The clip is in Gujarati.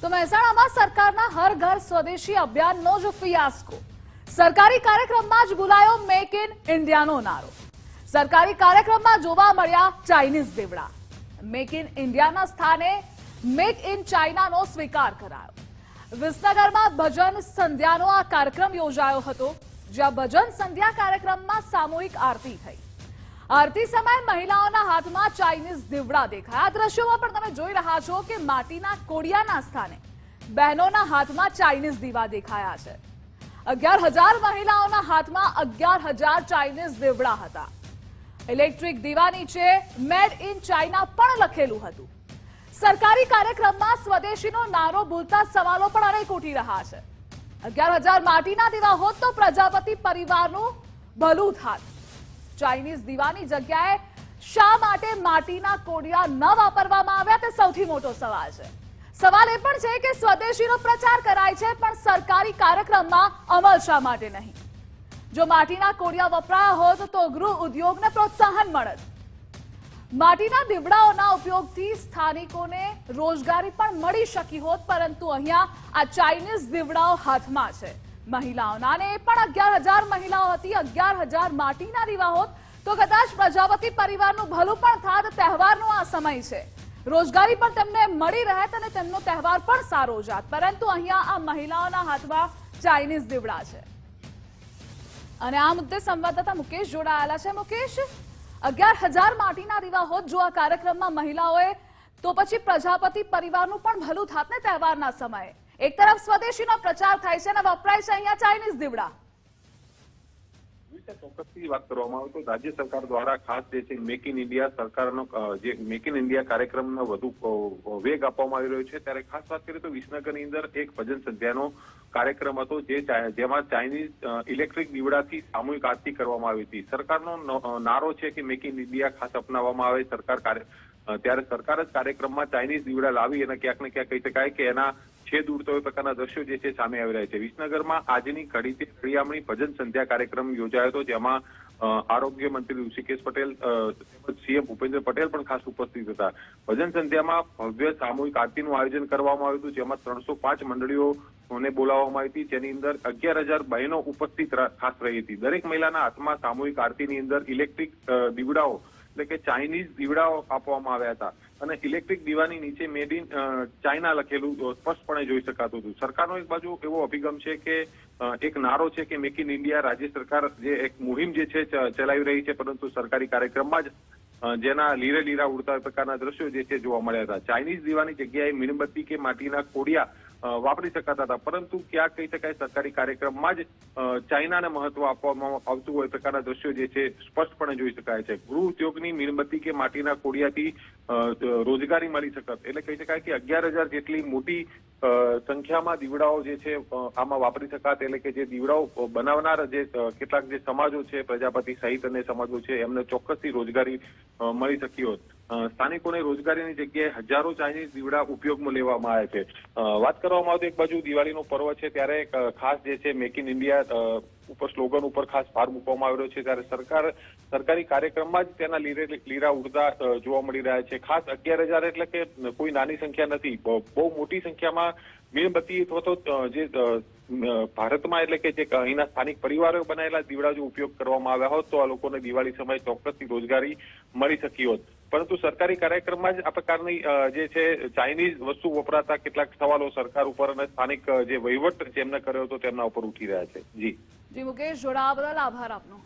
તો મહેસાણામાં સરકારના હર ઘર સ્વદેશી અભિયાનનો જ ફિયાસ્કો. સરકારી કાર્યક્રમમાં જ બોલાયો મેક ઇન ઇન્ડિયાનો નારો. સરકારી કાર્યક્રમમાં જોવા મળ્યા ચાઇનીઝ દેવડા. મેક ઇન ઇન્ડિયાના સ્થાને મેક ઇન ચાઇનાનો સ્વીકાર કરાયો. વિસનગરમાં ભજન સંધ્યાનો આ કાર્યક્રમ યોજાયો હતો, જ્યાં ભજન સંધ્યા કાર્યક્રમમાં સામૂહિક આરતી થઈ. આરતી સમયે મહિલાઓના હાથમાં ચાઇનીઝ દીવડા દેખાયા. આ દ્રશ્યોમાં પણ તમે જોઈ રહ્યા છો કે માટીના કોડિયાના સ્થાને બહેનોના હાથમાં ચાઇનીઝ દીવા દેખાયા છે. અગિયાર હજાર મહિલાઓના હાથમાં અગિયાર હજાર ચાઇનીઝ દીવડા હતા. ઇલેક્ટ્રિક દીવા નીચે મેડ ઇન ચાઇના પણ લખેલું હતું. સરકારી કાર્યક્રમમાં સ્વદેશીનો નારો બોલતા સવાલો પણ અનેક ઉઠી રહ્યા છે. અગિયાર હજાર માટીના દીવા હોત તો પ્રજાપતિ પરિવારનું ભલું થાત. ચાઇનીઝ દીવાની જગ્યાએ શા માટે માટીના કોડિયા ન વાપરવામાં આવ્યા તે સૌથી મોટો સવાલ છે. સવાલ એ પણ છે કે સ્વદેશીનો પ્રચાર કરાય છે, પણ સરકારી કાર્યક્રમમાં અમલ શા માટે નહીં? જો માટીના કોડિયા વપરાયા હોત તો ગૃહ ઉદ્યોગને પ્રોત્સાહન મળત. માટીના દીવડાઓના ઉપયોગથી સ્થાનિકોને રોજગારી પણ મળી શકી હોત, પરંતુ અહીંયા આ ચાઇનીઝ દીવડાઓ હાથમાં છે. મહિલાઓના અને એ પણ અગિયાર હજાર મહિલાઓ હતી, અગિયાર હજાર માટીના દીવા હોત તો કદાચ પ્રજાપતિ પરિવારનું ભલું પણ થાત, તહેવારનો આ સમય છે. રોજગારી પણ તેમને મળી રહેત અને તેમનો તહેવાર પણ સારો જાત. પરંતુ અહીંયા આ મહિલાઓના હાથમાં ચાઇનીઝ દીવડા છે. અને આ મુદ્દે સંવાદદાતા મુકેશ જોડાયેલા છે. મુકેશ, અગિયાર હજાર માટીના દીવા હોત જો આ કાર્યક્રમમાં મહિલાઓએ, તો પછી પ્રજાપતિ પરિવારનું પણ ભલું થાત ને તહેવારના સમયે? એક તરફ સ્વદેશીનો પ્રચાર થાય છે અને વપરાય છે અહીંયા ચાઇનીઝ દીવડા. ચોક્કસથી વાત કરવામાં આવે તો રાજ્ય સરકાર દ્વારા ખાસ જે છે મેક ઇન ઇન્ડિયા સરકારનો જે મેક ઇન ઇન્ડિયા કાર્યક્રમનો વધુ વેગ આપવામાં આવી રહ્યો છે. ત્યારે ખાસ વાત કરીએ તો વિસનગરની અંદર એક ભજન સંધ્યાનો કાર્યક્રમ હતો જે જેમાં ચાઇનીઝ ઇલેક્ટ્રિક દીવડાથી સામૂહિક આરતી કરવામાં આવી હતી. સરકારનો નારો છે કે મેક ઇન ઇન્ડિયા ખાસ અપનાવવામાં આવે સરકાર કાર્ય ત્યારે સરકાર જ કાર્યક્રમમાં ચાઇનીઝ દીવડા લાવી અને ક્યાંક ને ક્યાંક કહી શકાય કે એના છેદ ઉડતો હોય પ્રકારના દ્રશ્યો જે છે સામે આવી રહ્યા છે. વિસનગરમાં આજની ઘડીથી ફળિયામણી ભજન સંધ્યા કાર્યક્રમ યોજાયો હતો, જેમાં આરોગ્ય મંત્રી ઋષિકેશ પટેલ તેમજ સીએમ ભૂપેન્દ્ર પટેલ પણ ખાસ ઉપસ્થિત હતા. ભજન સંધ્યામાં ભવ્ય સામૂહિક આરતીનું આયોજન કરવામાં આવ્યું હતું, જેમાં ત્રણસો પાંચ મંડળીઓને બોલાવવામાં આવી હતી. જેની અંદર અગિયાર હજાર બહેનો ઉપસ્થિત ખાસ રહી હતી. દરેક મહિલાના હાથમાં સામૂહિક આરતીની અંદર ઇલેક્ટ્રિક દીવડાઓ એટલે કે ચાઇનીઝ દીવડાઓ આપવામાં આવ્યા હતા. અને ઇલેક્ટ્રિક દીવાની નીચે મેડ ઇન ચાઇના લખેલું સ્પષ્ટપણે જોઈ શકાતું હતું. સરકારનો એક બાજુ એવો અભિગમ છે કે એક નારો છે કે મેક ઇન ઇન્ડિયા રાજ્ય સરકાર જે એક મુહિમ જે છે ચલાવી રહી છે, પરંતુ સરકારી કાર્યક્રમમાં જ જેના લીરે લીરા ઉડતા પ્રકારના દ્રશ્યો જે છે જોવા મળ્યા હતા. ચાઇનીઝ દીવાની જગ્યાએ મીણબત્તી કે માટીના કોડિયા વાપરી શકાતા હતા. પરંતુ ક્યાં કહી શકાય સરકારી કાર્યક્રમમાં જ ચાઇનાને મહત્વ આપવામાં આવતું હોય પ્રકારના દ્રશ્યો જે છે, સ્પષ્ટપણે જોઈ શકાય છે. ગૃહ ઉદ્યોગની મીણબત્તી કે માટીના કોડિયાથી રોજગારી મળી શકત. એટલે કહી શકાય કે અગિયાર હજાર જેટલી મોટી સંખ્યામાં દીવડાઓ જે છે આમાં વાપરી શકાત. એટલે કે જે દીવડાઓ બનાવનાર જે કેટલાક જે સમાજો છે, પ્રજાપતિ સહિત અને સમાજો છે, એમને ચોક્કસથી રોજગારી મળી શકી હોત. સ્થાનિકોને રોજગારીની જગ્યાએ હજારો ચાઇનીઝ દીવડા ઉપયોગમાં લેવામાં આવે છે. વાત કરવામાં આવે તો એક બાજુ દિવાળીનો પર્વ છે, ત્યારે ખાસ જે છે મેક ઇન ઇન્ડિયા ઉપર સ્લોગન ઉપર ખાસ ભાર મૂકવામાં આવ્યો છે, ત્યારે સરકાર, સરકારી કાર્યક્રમમાં જ તેના લીરે, લીરા ઉડતા જોવા મળી રહ્યા છે. ખાસ અગિયાર હજાર એટલે કે કોઈ નાની સંખ્યા નથી બહુ મોટી સંખ્યામાં મીણબત્તી અથવા તો જે ભારતમાં એટલે કે જે અહીંના સ્થાનિક પરિવારો બનાવેલા દીવડા જો ઉપયોગ કરવામાં આવ્યા હોત, તો આ લોકોને દિવાળી સમયે ચોક્કસથી રોજગારી મળી શકી હોત. પરંતુ સરકારી કાર્યક્રમમાં જ આ પ્રકારની જે છે, ચાઇનીઝ વસ્તુ વપરાતા કેટલાક સવાલો સરકાર ઉપર અને સ્થાનિક જે વહીવટ જેમને કર્યો હતો તેમના ઉપર ઉઠી રહ્યા છે. જી. જી, મુકેશ જોડાવા બદલ આભાર આપનો.